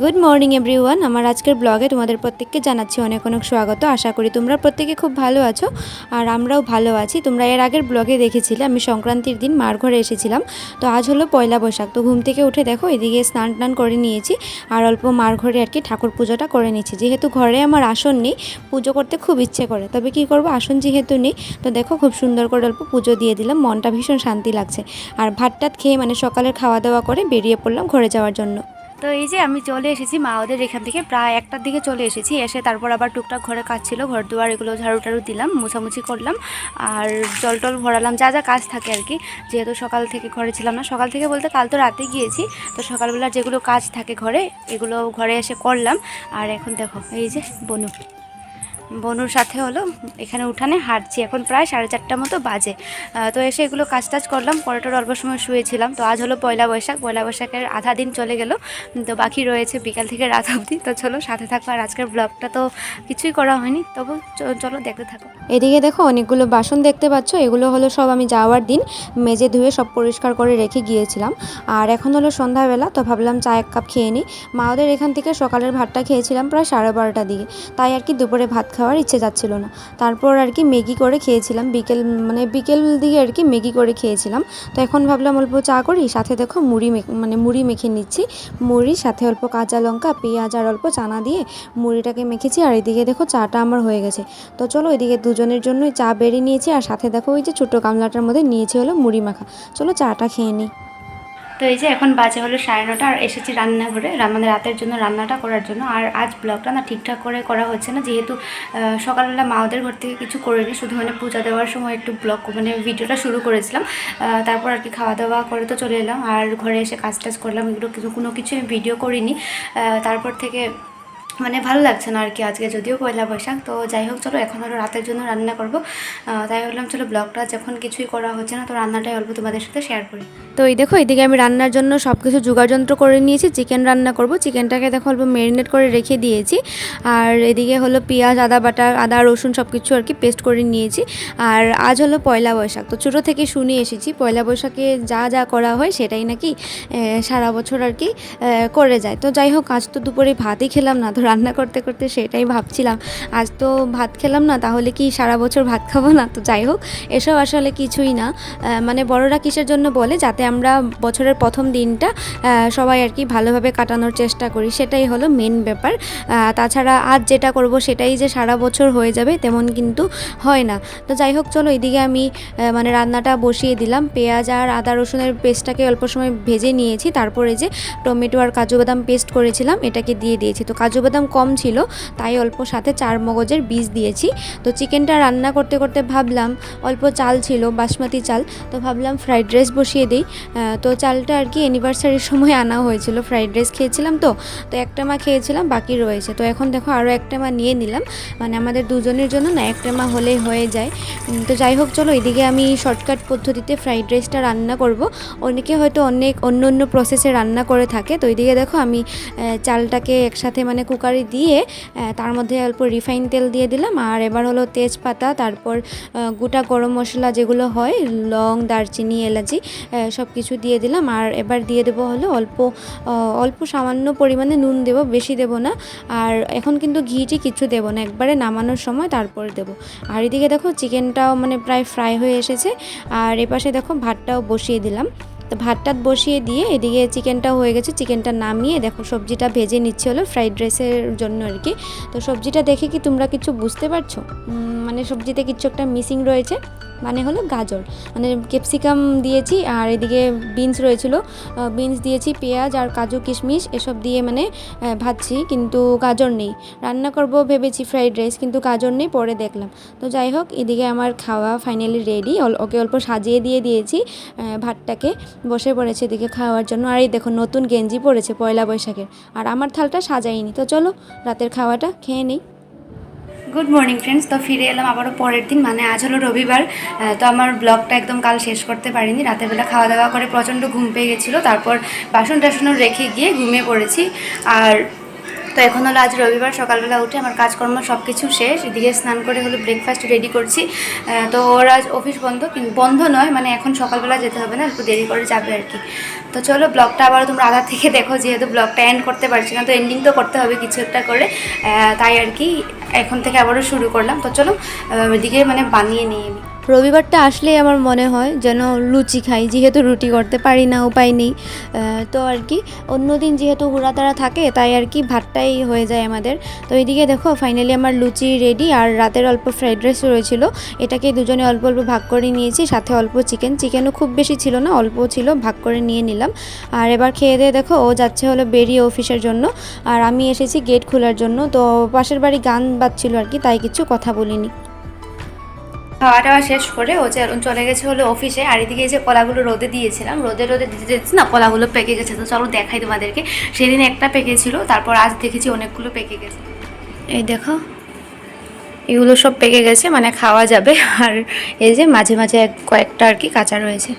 Good morning everyone আমার আজকের ব্লগে তোমাদের প্রত্যেককে জানাচ্ছি অনেক অনেক স্বাগত। আশা করি তোমরা প্রত্যেকে খুব ভালো আছো আর আমরাও ভালো আছি। তোমরা এর আগের ব্লগে দেখেছিলে, আমি সংক্রান্তির দিন মার ঘরে এসেছিলাম। তো আজ হলো পয়লা বৈশাখ। তো ঘুম থেকে উঠে দেখো, এদিকে স্নান টান করে নিয়েছি আর অল্প মার ঘরে আর কি ঠাকুর পুজোটা করে নিয়েছি যেহেতু ঘরে আমার আসন নেই, পুজো করতে খুব ইচ্ছে করে। তবে কি করব, আসন যেহেতু নেই, তো দেখো খুব সুন্দর করে অল্প পুজো দিয়ে দিলাম। মনটা ভীষণ শান্তি লাগছে। আর ভাত টাত খেয়ে মানে সকালের খাওয়া দাওয়া করে বেরিয়ে পড়লাম ঘরে যাওয়ার জন্য। তো এই যে আমি চলে এসেছি মা ওদের এখান থেকে, প্রায় একটার দিকে চলে এসেছি। এসে তারপর আবার টুকটাক ঘরে কাজ ছিল, ঘর দুয়ার এগুলো ঝাড়ু টাড়ু দিলাম, মুছামুছি করলাম আর জল টল ভরালাম, যা যা কাজ থাকে আর কি। যেহেতু সকাল থেকে ঘরে ছিলাম না, সকাল থেকে বলতে কাল তো রাতে গিয়েছি, তো সকালবেলা যেগুলো কাজ থাকে ঘরে, এগুলো ঘরে এসে করলাম। আর এখন দেখো, এই যে বনু। বনুর সাথে হলো, এখানে উঠানে হাঁটছি। এখন প্রায় সাড়ে চারটার মতো বাজে। তো এসে এগুলো কাজ টাজ করলাম পরে টোর অল্প সময় শুয়েছিলাম। তো আজ হলো পয়লা বৈশাখ। পয়লা বৈশাখের আধা দিন চলে গেল তো বাকি রয়েছে বিকাল থেকে রাত অবধি। তো চলো সাথে থাকো, আর আজকের ব্লগটা তো কিছুই করা হয়নি। তবু চলো দেখতে থাকো। এদিকে দেখো, অনেকগুলো বাসন দেখতে পাচ্ছ। এগুলো হলো সব আমি যাওয়ার দিন, মেজে ধুয়ে সব পরিষ্কার করে রেখে গিয়েছিলাম। আর এখন হলো সন্ধ্যাবেলা, তো ভাবলাম চা এক কাপ খেয়ে নিই। মা ওদের এখান থেকে সকালের ভাতটা খেয়েছিলাম প্রায় সাড়ে বারোটার দিকে। তাই আর কি দুপুরে ভাত খাওয়ার ইচ্ছে যাচ্ছিল না। তারপর আর কি ম্যাগি করে খেয়েছিলাম। বিকেল মানে বিকেল দিকে আর কি ম্যাগি করে খেয়েছিলাম। তো এখন ভাবলাম অল্প চা করি। সাথে দেখো মুড়ি মানে মুড়ি মেখে নিচ্ছি। মুড়ি সাথে অল্প কাঁচা লঙ্কা, পেঁয়াজ আর অল্প চানা দিয়ে মুড়িটাকে মেখেছি। আর এদিকে দেখো চাটা আমার হয়ে গেছে। তো চলো এদিকে দুজনের জন্যই চা বেড়ে নিয়েছি। আর সাথে দেখো ওই যে ছোটো গামলাটার মধ্যে নিয়েছি হলো মুড়ি মাখা। চলো চাটা খেয়ে নিই। তো এই যে এখন বাজে হলো সাড়ে নটা, আর এসেছি রান্নাঘরে। আমাদের রাতের জন্য রান্নাটা করার জন্য। আর আজ ব্লগটা না ঠিকঠাক করে করা হচ্ছে না। যেহেতু সকালবেলা মা ওদের ঘর থেকে কিছু করিনি। শুধু মানে পূজা দেওয়ার সময় একটু ব্লগ মানে ভিডিওটা শুরু করেছিলাম। তারপর আর কি খাওয়া দাওয়া করে তো চলে এলাম। আর ঘরে এসে কাজ টাজ করলাম। এগুলো কিছু কোনো কিছু আমি ভিডিও করিনি। তারপর থেকে মানে ভালো লাগছে না আর কি আজকে যদিও পয়লা বৈশাখ, তো যাই হোক চলো এখন আরও রাতের জন্য রান্না করব। তাই ভাবলাম চলো ব্লগটা যখন কিছুই করা হচ্ছে না, তো রান্নাটাই অল্প তোমাদের সাথে শেয়ার করি। তো এই দেখো, এদিকে আমি রান্নার জন্য সব কিছু যন্ত্র করে নিয়েছি চিকেন রান্না করব। চিকেনটাকে দেখো অল্প ম্যারিনেট করে রেখে দিয়েছি। আর এদিকে হলো পেঁয়াজ, আদা বাটা, আদা, রসুন সব কিছু আর কি পেস্ট করে নিয়েছি। আর আজ হলো পয়লা বৈশাখ, তো ছোটো থেকে শুনে এসেছি, পয়লা বৈশাখে যা যা করা হয় সেটাই নাকি সারা বছর আর কি করে যায়। তো যাই হোক, আজ তো দুপুরে ভাতই খেলাম না তো রান্না করতে করতে সেটাই ভাবছিলাম। আজ তো ভাত খেলাম না, তাহলে কি সারা বছর ভাত খাব না? তো যাই হোক, এসব আসলে কিছুই না। মানে বড়রা কিসের জন্য বলে? যাতে আমরা বছরের প্রথম দিনটা সবাই আর কি ভালোভাবে কাটানোর চেষ্টা করি। সেটাই হলো মেন ব্যাপার। তাছাড়া আজ যেটা করব সেটাই যে সারা বছর হয়ে যাবে, তেমন কিন্তু হয় না। তো যাই হোক, চলো এদিকে আমি মানে রান্নাটা বসিয়ে দিলাম। পেঁয়াজ আর আদা রসুনের পেস্টটাকে অল্প সময় ভেজে নিয়েছি। তারপরে যে টমেটো আর কাজু বাদাম পেস্ট করেছিলাম, এটাকে দিয়ে দিয়েছি। তো কাজু বাদাম কম ছিল, তাই অল্প সাথে চার মগজের বীজ দিয়েছি। তো চিকেনটা রান্না করতে করতে ভাবলাম, অল্প চাল ছিল, বাসমতি চাল, তো ভাবলাম ফ্রাইড রাইস বসিয়ে দিই। তো চালটা আর কি অ্যানিভার্সারির সময় আনা হয়েছিল, ফ্রাইড রাইস খেয়েছিলাম তো তো একটা মা খেয়েছিলাম, বাকি রয়েছে। তো এখন দেখো আরও একটা মা নিয়ে নিলাম মানে আমাদের দুজনের জন্য না একটা মা হলেই হয়ে যায়। তো যাই হোক, চলো এদিকে আমি শর্টকাট পদ্ধতিতে ফ্রাইড রাইসটা রান্না করব। অনেকে হয়তো অনেক অন্য অন্য প্রসেসে রান্না করে থাকে, তো এদিকে দেখো আমি চালটাকে একসাথে মানে কুকারে দিয়ে তার মধ্যে অল্প রিফাইন তেল দিয়ে দিলাম। আর এবার হলো তেজপাতা, তারপর গোটা গরম মশলা যেগুলো হয়, লং, দারচিনি, এলাচি সব কিছু দিয়ে দিলাম। আর এবার দিয়ে দেবো হলো অল্প অল্প সামান্য পরিমাণে নুন দেবো, বেশি দেবো না। আর এখন কিন্তু ঘিটি কিছু দেবো না, একবারে নামানোর সময় তারপরে দেবো। আর এদিকে দেখো, চিকেনটাও মানে প্রায় ফ্রাই হয়ে এসেছে। আর এপাশে দেখো, ভাতটাও বসিয়ে দিলাম। তো ভাত টাত বসিয়ে দিয়ে এদিকে চিকেনটা হয়ে গেছে, চিকেনটা নামিয়ে দেখো সবজিটা ভেজে নিচ্ছে হলো ফ্রাইড রাইসের জন্য আর কি। তো সবজিটা দেখে কি তোমরা কিছু বুঝতে পারছ? মানে সবজিতে কিছু একটা মিসিং রয়েছে। মানে হলো গাজর। মানে ক্যাপসিকাম দিয়েছি আর এদিকে বিনস রয়েছিল। বিনস দিয়েছি পেঁয়াজ আর কাজু কিশমিশ এসব দিয়ে মানে ভাজছি কিন্তু গাজর নেই। রান্না করব ভেবেছি ফ্রাইড রাইস কিন্তু গাজর নেই, পরে দেখলাম। তো যাই হোক, এদিকে আমার খাওয়া ফাইনালি রেডি ওকে অল্প সাজিয়ে দিয়ে দিয়েছি ভাতটাকে। বসে পড়েছে এদিকে খাওয়ার জন্য। আর এই দেখো, নতুন গেঞ্জি পড়েছে পয়লা বৈশাখের। আর আমার থালটা সাজাইনি। তো চলো, রাতের খাওয়াটা খেয়ে নিই। Good morning friends. তো ফিরে এলাম আবারও পরের দিন মানে আজ হলো রবিবার। তো আমার ব্লগটা একদম কাল শেষ করতে পারিনি। রাতের বেলা খাওয়া দাওয়া করে প্রচণ্ড ঘুম পেয়ে গেছিল, তারপর বাসন টাসনও রেখে গিয়ে ঘুমিয়ে পড়েছি। আর তো এখন হলো আজ রবিবার, সকালবেলা উঠে আমার কাজকর্ম সব কিছু শেষ। এদিকে স্নান করে হলো ব্রেকফাস্ট রেডি করছি। তো ওর আজ অফিস বন্ধ, কিন্তু বন্ধ নয় মানে এখন সকালবেলা যেতে হবে না, একটু দেরি করে যাবে আর কি। তো চলো ব্লগটা আবার তোমরা আধার থেকে দেখো, যেহেতু ব্লগটা এন্ড করতে পারছি না, তো এন্ডিং তো করতে হবে কিছু একটা করে। তাই আর কি এখন থেকে আবারও শুরু করলাম। তো চলো এদিকে মানে বানিয়ে নিই। রবিবারটা আসলেই আমার মনে হয় যেন লুচি খাই, যেহেতু রুটি করতে পারি না, উপায় নেই। তো আর কি, অন্যদিন যেহেতু হুড়াতাড়া থাকে, তাই আর কি ভাতটাই হয়ে যায় আমাদের। তো এইদিকে দেখো ফাইনালি আমার লুচি রেডি আর রাতের অল্প ফ্রাইড রাইস রয়েছিল। এটাকে দুজনে অল্প অল্প ভাগ করে নিয়েছি, সাথে অল্প চিকেন চিকেনও খুব বেশি ছিল না, অল্প ছিল, ভাগ করে নিয়ে নিলাম। আর এবার খেয়ে দিয়ে দেখো, ও যাচ্ছে হলো বেরিয়ে অফিসের জন্য, আর আমি এসেছি গেট খোলার জন্য। তো পাশের বাড়ি গান বাজছিল আর কি, তাই কিছু কথা বলিনি। খাওয়া টাওয়া শেষ করে ও যে চলে গেছে হলো অফিসে আর এদিকে যে কলাগুলো রোদে দিয়েছিলাম, রোদে রোদে দিতে দিতে না, কলাগুলো পেকে গেছে। তো চলো দেখাই তোমাদেরকে। সেদিন একটা পেকেছিল, তারপর আজ দেখেছি অনেকগুলো পেকে গেছে। এই দেখো, এগুলো সব পেকে গেছে মানে খাওয়া যাবে। আর এই যে মাঝে মাঝে কয়েকটা আর কি কাঁচা রয়েছে।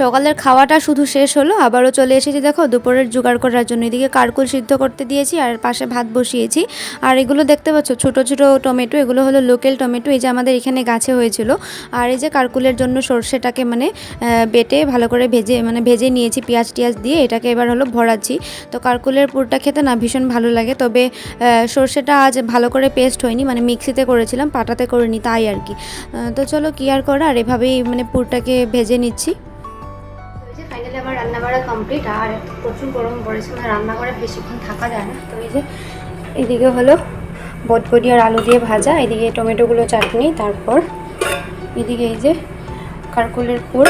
সকালের খাওয়াটা শুধু শেষ হলো, আবারও চলে এসেছি দেখো, দুপুরের জোগাড় করার জন্য। এদিকে কারকুল সিদ্ধ করতে দিয়েছি আর পাশে ভাত বসিয়েছি। আর এগুলো দেখতে পাচ্ছ, ছোট ছোট টমেটো, এগুলো হলো লোকাল টমেটো, এই যে আমাদের এখানে গাছে হয়েছিল। আর এই যে কারকুলের জন্য সর্ষেটাকে মানে বেটে ভালো করে ভেজে মানে ভেজে নিয়েছি, পেঁয়াজ টিয়াজ দিয়ে, এটাকে এবার হলো ভরাচ্ছি। তো কারকুলের পুরটা খেতে না ভীষণ ভালো লাগে, তবে সর্ষেটা আজ ভালো করে পেস্ট হয়নি মানে মিক্সিতে করেছিলাম, পাটাতে করিনি, তাই আর কি। তো চলো কি আর করা আর এভাবেই মানে পুরটাকে ভেজে নিচ্ছি। ফাইনালি আমার রান্না বাড়া কমপ্লিট আর প্রচুর গরম পড়েছে মানে রান্না করে বেশিক্ষণ থাকা যায় না। তো এই যে এদিকে হলো বটবটি আর আলু দিয়ে ভাজা এদিকে টমেটোগুলো চাটনি, তারপর এদিকে এই যে কারকুলের পুর,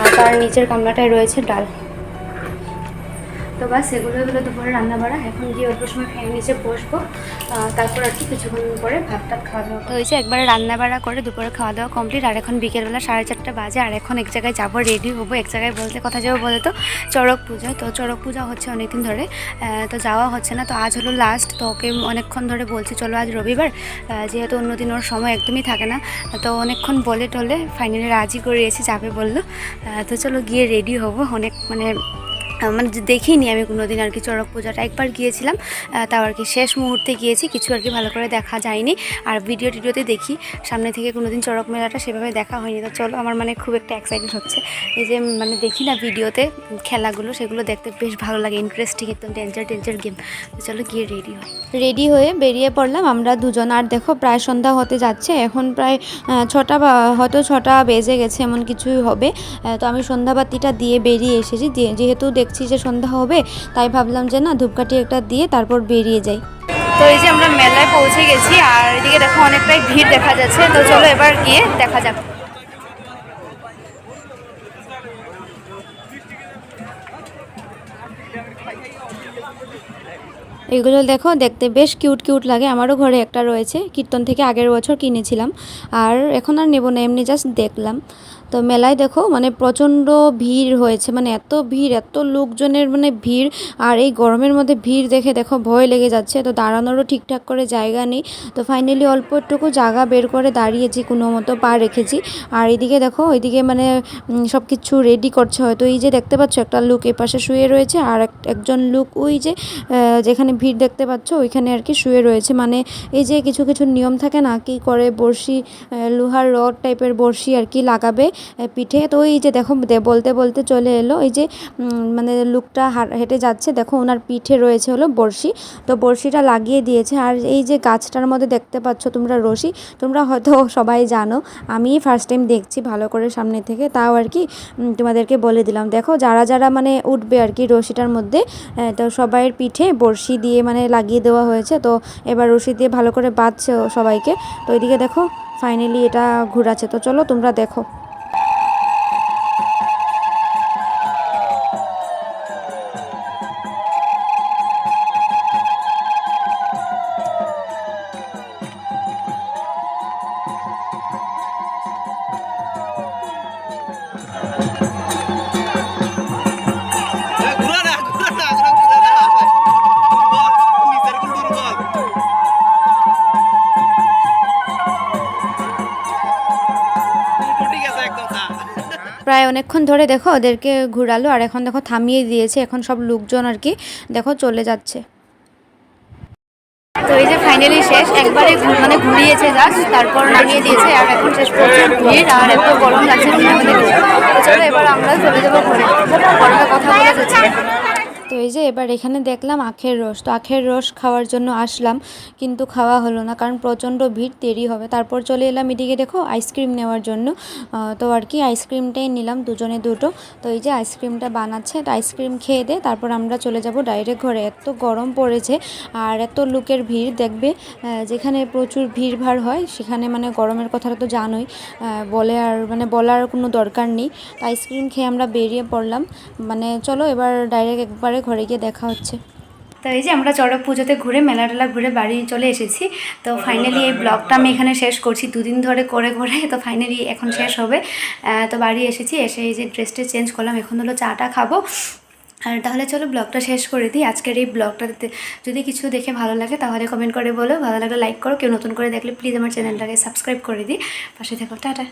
আর তার নিচের গামলাটায় রয়েছে ডাল। তো বাস এগুলো হলো দুপুরে রান্না বাড়া এখন গিয়ে অল্প সময় ফ্যান নিচে বসবো। তারপর আর কি কিছুক্ষণ পরে ভাত টাত খাওয়া দাওয়া তো হয়েছে একবারে রান্না বাড়া করে দুপুরে খাওয়া দাওয়া কমপ্লিট আর এখন বিকেলবেলা সাড়ে চারটা বাজে, আর এখন এক জায়গায় যাব রেডি হব, এক জায়গায় বলতে কথা যাব বলে তো চড়ক পূজা। তো চড়ক পূজা হচ্ছে অনেকদিন ধরে তো যাওয়া হচ্ছে না। তো আজ হলো লাস্ট তো ওকে অনেকক্ষণ ধরে বলছি, চলো আজ রবিবার। যেহেতু অন্যদিন ওর সময় একদমই থাকে না, তো অনেকক্ষণ বলে টলে ফাইনালি রাজি করিয়েছি, যাবে বলল। তো চলো গিয়ে রেডি হব। অনেক মানে মানে দেখিনি আমি কোনোদিন আর কি চড়ক পূজাটা। একবার গিয়েছিলাম তাও আর কি শেষ মুহূর্তে গিয়েছি, কিছু আর কি ভালো করে দেখা যায়নি। আর ভিডিও টিডিওতে দেখি, সামনে থেকে কোনোদিন চড়ক মেলাটা সেভাবে দেখা হয়নি। তো চলো, আমার মানে খুব একটা এক্সাইটেড হচ্ছে। এই যে মানে দেখি না ভিডিওতে খেলাগুলো, সেগুলো দেখতে বেশ ভালো লাগে। ইন্টারেস্টিং একদম ডেঞ্জার ডেঞ্জার গেম চলো গিয়ে রেডি হয় রেডি হয়ে বেরিয়ে পড়লাম। আমরা দুজন, আর দেখো প্রায় সন্ধ্যা হতে যাচ্ছে। এখন প্রায় ছটা হয়তো ছটা বেজে গেছে, এমন কিছুই হবে। তো আমি সন্ধ্যাবাতিটা দিয়ে বেরিয়ে এসেছি। যেহেতু দেখছি যে সন্ধ্যা হবে তাই ভাবলাম যে না ধূপকাঠি একটা দিয়ে তারপর বেরিয়ে যাই। তো এই যে আমরা মেলায় পৌঁছে গেছি আর এদিকে দেখো অনেকটাই ভিড় দেখা যাচ্ছে তো চলো এবার গিয়ে দেখা যাক। এগুলো দেখো দেখতে বেশ কিউট কিউট লাগে আমারও ঘরে একটা রয়েছে কীর্তন থেকে আগের বছর কিনেছিলাম আর এখন আর নেব না এমনি জাস্ট দেখলাম। তো মেলায় দেখো মানে প্রচণ্ড ভিড় হয়েছে মানে এত ভিড়, এত লোকজনের মানে ভিড়, আর এই গরমের মধ্যে ভিড় দেখে দেখো ভয় লেগে যাচ্ছে, তো দাঁড়ানোরও ঠিকঠাক করে জায়গা নেই। তো ফাইনালি অল্প একটুকু জায়গা বের করে দাঁড়িয়েছি কোনো মতো পা রেখেছি। আর এদিকে দেখো, ওইদিকে মানে সব কিছু রেডি করছে হয়তো। এই যে দেখতে পাচ্ছ, একটা লুক এই পাশে শুয়ে রয়েছে, আর এক- একজন লুক ওই যে যেখানে ভিড় দেখতে পাচ্ছ, ওইখানে আর কি শুয়ে রয়েছে। মানে এই যে কিছু কিছু নিয়ম থাকে না, কি করে বড়শি লোহার রড টাইপের বড়শি আর কি লাগাবে পিঠে। তো এই যে দেখো বলতে বলতে চলে এলো। এই যে মানে লুকটা হেঁটে যাচ্ছে। দেখো, ওনার পিঠে রয়েছে হলো বড়শি। তো বড়শিটা লাগিয়ে দিয়েছে। আর এই যে গাছটার মধ্যে দেখতে পাচ্ছ তোমরা রশি, তোমরা হয়তো সবাই জানো। আমি ফার্স্ট টাইম দেখছি ভালো করে সামনে থেকে। তাও আর কি তোমাদেরকে বলে দিলাম। দেখো, যারা যারা মানে উঠবে আর কি রশিটার মধ্যে তো সবাইয়ের পিঠে বড়শি দিয়ে মানে লাগিয়ে দেওয়া হয়েছে। তো এবার রশি দিয়ে ভালো করে বাঁধছে সবাইকে। তো এদিকে দেখো ফাইনালি এটা ঘুরাচ্ছে। তো চলো, তোমরা দেখো। অনেকক্ষণ ধরে দেখো ওদেরকে ঘুরালো, আর এখন দেখো থামিয়ে দিয়েছে, এখন সব লোকজন আর কি দেখো চলে যাচ্ছে। তো এই যে ফাইনালি শেষ, একবারে মানে ঘুরিয়েছে জাস্ট তারপর নামিয়ে দিয়েছে, আর এখন শেষ পর্যন্ত ভিড়, আর এত গরম লাগছে চলো এবার আমরা চলে যাব ঘরে। কথা বলে যাচ্ছি। তো এই যে এবার এখানে দেখলাম আখের রস। তো আখের রস খাওয়ার জন্য আসলাম, কিন্তু খাওয়া হলো না, কারণ প্রচণ্ড ভিড়, দেরি হবে। তারপর চলে এলাম এদিকে দেখো, আইসক্রিম নেওয়ার জন্য। তো আর কি, আইসক্রিমটাই নিলাম দুজনে দুটো। তো এই যে আইসক্রিমটা বানাচ্ছে, তো আইসক্রিম খেয়ে দে, তারপর আমরা চলে যাব ডাইরেক্ট ঘরে। এত গরম পড়েছে আর এত লোকের ভিড়, দেখবে যেখানে প্রচুর ভিড় ভাড় হয়, সেখানে মানে গরমের কথাটা তো জানোই। বলে আর মানে বলার কোনো দরকার নেই। আইসক্রিম খেয়ে আমরা বেরিয়ে পড়লাম। মানে চলো এবার ডাইরেক্ট একবারে ঘরে গিয়ে দেখা হচ্ছে। তো এই যে আমরা চড়ক পুজোতে ঘুরে, মেলা টেলা ঘুরে বাড়ি চলে এসেছি। তো ফাইনালি এই ব্লগটা আমি এখানে শেষ করছি। দুদিন ধরে করে করে তো ফাইনালি এখন শেষ হবে। তো বাড়ি এসেছি, এসে এই যে ড্রেসটা চেঞ্জ করলাম, এখন হলো চাটা খাব। আর তাহলে চলো ব্লগটা শেষ করে দিই। আজকের এই ব্লগটাতে যদি কিছু দেখে ভালো লাগে, তাহলে কমেন্ট করে বলো। ভালো লাগলে লাইক করো। কেউ নতুন করে দেখলে প্লিজ আমার চ্যানেলটাকে সাবস্ক্রাইব করে দিই। পাশে থেকো, টাটা।